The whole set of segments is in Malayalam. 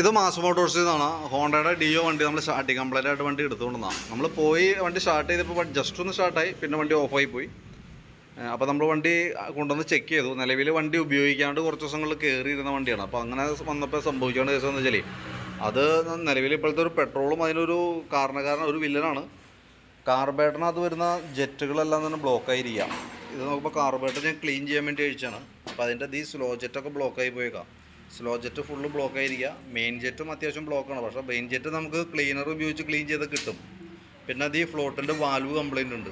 ഇത് മാസ് മോട്ടോഴ്സിൽ നിന്നാണ് ഹോണ്ടയുടെ ഡിയോ വണ്ടി നമ്മൾ സ്റ്റാർട്ടിങ് കംപ്ലൈന്റ് ആയിട്ട് വണ്ടി എടുത്തുകൊണ്ടാണ് നമ്മൾ പോയി വണ്ടി സ്റ്റാർട്ട് ചെയ്തപ്പോൾ ജസ്റ്റ് ഒന്ന് സ്റ്റാർട്ടായി പിന്നെ വണ്ടി ഓഫായി പോയി. അപ്പോൾ നമ്മൾ വണ്ടി കൊണ്ടുവന്ന് ചെക്ക് ചെയ്തു. നിലവിൽ വണ്ടി ഉപയോഗിക്കാണ്ട് കുറച്ച് ദിവസങ്ങളിൽ കയറിയിരുന്ന വണ്ടിയാണ്. അപ്പോൾ അങ്ങനെ വന്നപ്പോൾ സംഭവിച്ചുകൊണ്ട് കേസ് എന്ന് വെച്ചാൽ അത് നിലവിൽ ഇപ്പോഴത്തെ ഒരു പെട്രോളും അതിനൊരു കാരണക്കാരൻ ഒരു വില്ലനാണ്. കാർബേറ്ററിനകത്ത് വരുന്ന ജെറ്റുകളെല്ലാം തന്നെ ബ്ലോക്ക് ആയിരിക്കാം. ഇത് നോക്കുമ്പോൾ കാർബേറ്റർ ഞാൻ ക്ലീൻ ചെയ്യാൻ വേണ്ടി അഴിച്ചാണ് അപ്പോൾ അതിന്റെ ഈ സ്ലോ ജെറ്റൊക്കെ ബ്ലോക്ക് ആയി പോയേക്കാം. സ്ലോ ജെറ്റ് ഫുള്ള് ബ്ലോക്ക് ആയിരിക്കുക. മെയിൻ ജെറ്റും അത്യാവശ്യം ബ്ലോക്കാണ് പക്ഷേ മെയിൻ ജെറ്റ് നമുക്ക് ക്ലീനർ ഉപയോഗിച്ച് ക്ലീൻ ചെയ്ത് കിട്ടും. പിന്നെ അത് ഈ ഫ്ലോട്ടിന്റെ വാൽവ് കംപ്ലൈന്റ് ഉണ്ട്.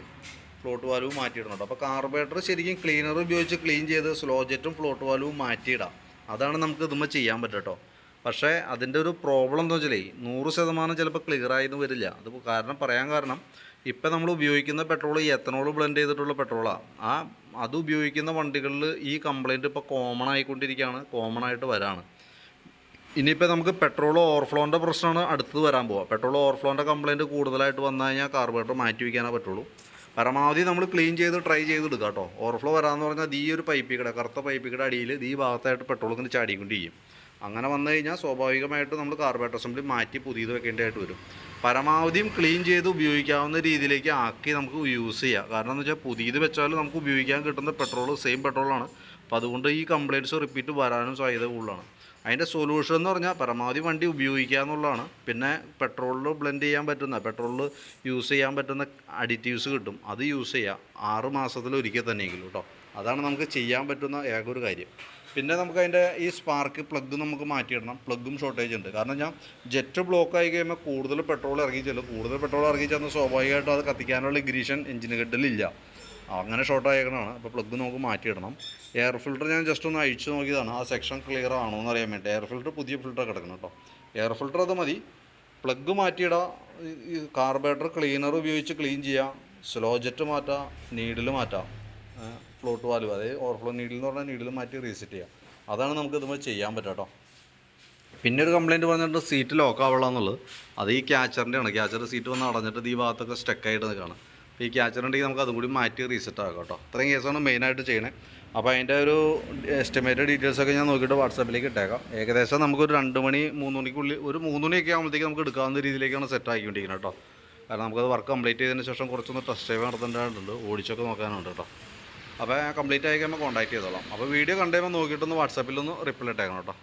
ഫ്ലോട്ട് വാൽവ് മാറ്റിയിടുന്നുണ്ട്. അപ്പോൾ കാർബേറ്റർ ശരിക്കും ക്ലീനർ ഉപയോഗിച്ച് ക്ലീൻ ചെയ്ത് സ്ലോ ജെറ്റും ഫ്ലോട്ട് വാൽവും മാറ്റിയിടാം. അതാണ് നമുക്ക് ഇതുമ്പോൾ ചെയ്യാൻ പറ്റട്ടോ പക്ഷേ അതിന്റെ ഒരു പ്രോബ്ലം എന്താ വെച്ചാലേ നൂറ് ശതമാനം ചിലപ്പോൾ ക്ലിയർ ആയെന്ന് വരില്ല. അത് കാരണം പറയാൻ കാരണം ഇപ്പം നമ്മൾ ഉപയോഗിക്കുന്ന പെട്രോൾ ഈ എത്തനോൾ ബ്ലെൻഡ് ചെയ്തിട്ടുള്ള പെട്രോളാണ് ആ അത് ഉപയോഗിക്കുന്ന വണ്ടികളിൽ ഈ കംപ്ലൈന്റ് ഇപ്പോൾ കോമൺ ആയിക്കൊണ്ടിരിക്കുകയാണ് കോമൺ ആയിട്ട് വരാണ്. ഇനിയിപ്പോൾ നമുക്ക് പെട്രോൾ ഓവർഫ്ലോന്റെ പ്രശ്നമാണ് അടുത്തത് വരാൻ പോവുക. പെട്രോൾ ഓവർഫ്ലോന്റെ കംപ്ലൈന്റ് കൂടുതലായിട്ട് വന്നു കഴിഞ്ഞാൽ കാർബറേറ്റർ മാറ്റി വയ്ക്കാനേ പറ്റുള്ളൂ. പരമാവധി നമ്മൾ ക്ലീൻ ചെയ്ത് ട്രൈ ചെയ്തെടുക്കുക കേട്ടോ. ഓവർഫ്ലോ വരാമെന്ന് പറഞ്ഞാൽ ഈ ഒരു പൈപ്പിക്കടെ കറുത്ത പൈപ്പിക്കടെ അടിയിൽ ഈ ഭാഗത്തായിട്ട് പെട്രോൾ ഇങ്ങനെ ചാടിക്കൊണ്ടിരിക്കും. അങ്ങനെ വന്നു കഴിഞ്ഞാൽ സ്വാഭാവികമായിട്ട് നമ്മൾ കാർബറേറ്റർ അസംബ്ലി മാറ്റി പുതിയത് വെക്കേണ്ടതായിട്ട് വരും. പരമാവധിയും ക്ലീൻ ചെയ്ത് ഉപയോഗിക്കാവുന്ന രീതിയിലേക്ക് ആക്കി നമുക്ക് യൂസ് ചെയ്യാം. കാരണം എന്ന് വെച്ചാൽ പുതിയത് വെച്ചാലും നമുക്ക് ഉപയോഗിക്കാൻ കിട്ടുന്ന പെട്രോൾ സെയിം പെട്രോളാണ് അപ്പോൾ അതുകൊണ്ട് ഈ കംപ്ലയിന്റ്സ് റിപ്പീറ്റ് വരാനും സാധ്യത കൂടുതലാണ്. അതിന്റെ സൊല്യൂഷൻ എന്ന് പറഞ്ഞാൽ പരമാവധി വണ്ടി ഉപയോഗിക്കുക എന്നുള്ളതാണ്. പിന്നെ പെട്രോളിൽ ബ്ലെൻഡ് ചെയ്യാൻ പറ്റുന്ന പെട്രോളിൽ യൂസ് ചെയ്യാൻ പറ്റുന്ന അഡിറ്റീവ്സ് കിട്ടും. അത് യൂസ് ചെയ്യുക ആറ് മാസത്തിലൊരിക്കൽ തന്നെയെങ്കിലും കേട്ടോ. അതാണ് നമുക്ക് ചെയ്യാൻ പറ്റുന്ന ഏക ഒരു കാര്യം. പിന്നെ നമുക്ക് അതിന്റെ ഈ സ്പാർക്ക് പ്ലഗ് നമുക്ക് മാറ്റിയിടണം. പ്ലഗും ഷോർട്ടേജ് ഉണ്ട്. കാരണം ഞാൻ ജെറ്റ് ബ്ലോക്ക് ആയി കഴിയുമ്പോൾ കൂടുതൽ പെട്രോൾ ഇറങ്ങി ചെല്ലും. കൂടുതൽ പെട്രോൾ ഇറങ്ങി ചെന്ന് സ്വാഭാവികമായിട്ടും അത് കത്തിക്കാനുള്ള ഇഗ്രീഷൻ എഞ്ചിന് ഹെഡിലില്ല അങ്ങനെ ഷോർട്ട് അപ്പോൾ പ്ലഗ് നമുക്ക് മാറ്റിയിടണം. എയർ ഫിൽറ്റർ ഞാൻ ജസ്റ്റ് ഒന്ന് അഴിച്ചു നോക്കിയതാണ്. ആ സെക്ഷൻ ക്ലിയർ ആണോ എന്ന് അറിയാൻ വേണ്ടി. എയർ ഫിൽറ്റർ പുതിയ ഫിൽറ്റർ കിടക്കണം കേട്ടോ എയർ ഫിൽറ്റർ അത് മതി. പ്ലഗ് മാറ്റിയിടാം. ഈ കാർബറേറ്റർ ക്ലീനർ ഉപയോഗിച്ച് ക്ലീൻ ചെയ്യാം. സ്ലോ ജെറ്റ് മാറ്റാം. നീഡിൽ മാറ്റാം. ഫ്ലോട്ട് വാൽവ് അതായത് ഓവർഫ്ലോ നീഡിൽ എന്ന് പറഞ്ഞാൽ നീഡിൽ മാറ്റി റീസെറ്റ് ചെയ്യാം. അതാണ് നമുക്ക് ഇതുമ്പോൾ ചെയ്യാൻ പറ്റുക കേട്ടോ പിന്നെ ഒരു കംപ്ലയിന്റ് പറഞ്ഞിട്ട് സീറ്റ് ലോക്ക് ആവുള്ള എന്നുള്ളത്. അത് ഈ ക്യാച്ചറിന്റെ ആണ്. ക്യാച്ചർ സീറ്റ് വന്ന് അടഞ്ഞിട്ട് ഈ ഭാഗത്തൊക്കെ സ്റ്റക്കായിട്ട് നിൽക്കുകയാണ് അപ്പോൾ ഈ ക്യാച്ചർ ഉണ്ടെങ്കിൽ നമുക്ക് അതും കൂടി മാറ്റി റീസെറ്റ് ആക്കാം കേട്ടോ. ഇത്രയും കേസാണ് മെയിനായിട്ട് ചെയ്യണേ. അപ്പോൾ അതിന്റെ ഒരു എസ്റ്റിമേറ്റഡ് ഡീറ്റെയിൽസ് ഒക്കെ ഞാൻ നോക്കിയിട്ട് വാട്സാപ്പിലേക്ക് ഇട്ടേക്കാം. ഏകദേശം നമുക്കൊരു രണ്ട് മണി മൂന്ന് മണിക്കുള്ളിൽ ഒരു മൂന്ന് മണിയൊക്കെ ആകുമ്പോഴത്തേക്ക് നമുക്ക് എടുക്കാവുന്ന രീതിയിലേക്കാണ് സെറ്റ് ആക്കിക്കൊണ്ടിരിക്കുന്നത് കേട്ടോ. കാരണം നമുക്കത് വർക്ക് കംപ്ലീറ്റ് ചെയ്തതിന് ശേഷം കുറച്ചൊന്ന് ടെസ്റ്റ് ഡ്രൈവ് നടത്തേണ്ടതുണ്ട് ഓടിച്ചൊക്കെ നോക്കാനുണ്ട് കേട്ടോ. അപ്പോൾ കംപ്ലീറ്റ് ആയി കഴിയുമ്പോൾ കോൺടാക്ട് ചെയ്തോളാം. അപ്പോൾ വീഡിയോ കണ്ടുകഴിയുമ്പോൾ നോക്കിയിട്ടൊന്ന് വാട്സാപ്പിലൊന്ന് റിപ്ലൈ ഇട്ടേക്കണം കേട്ടോ.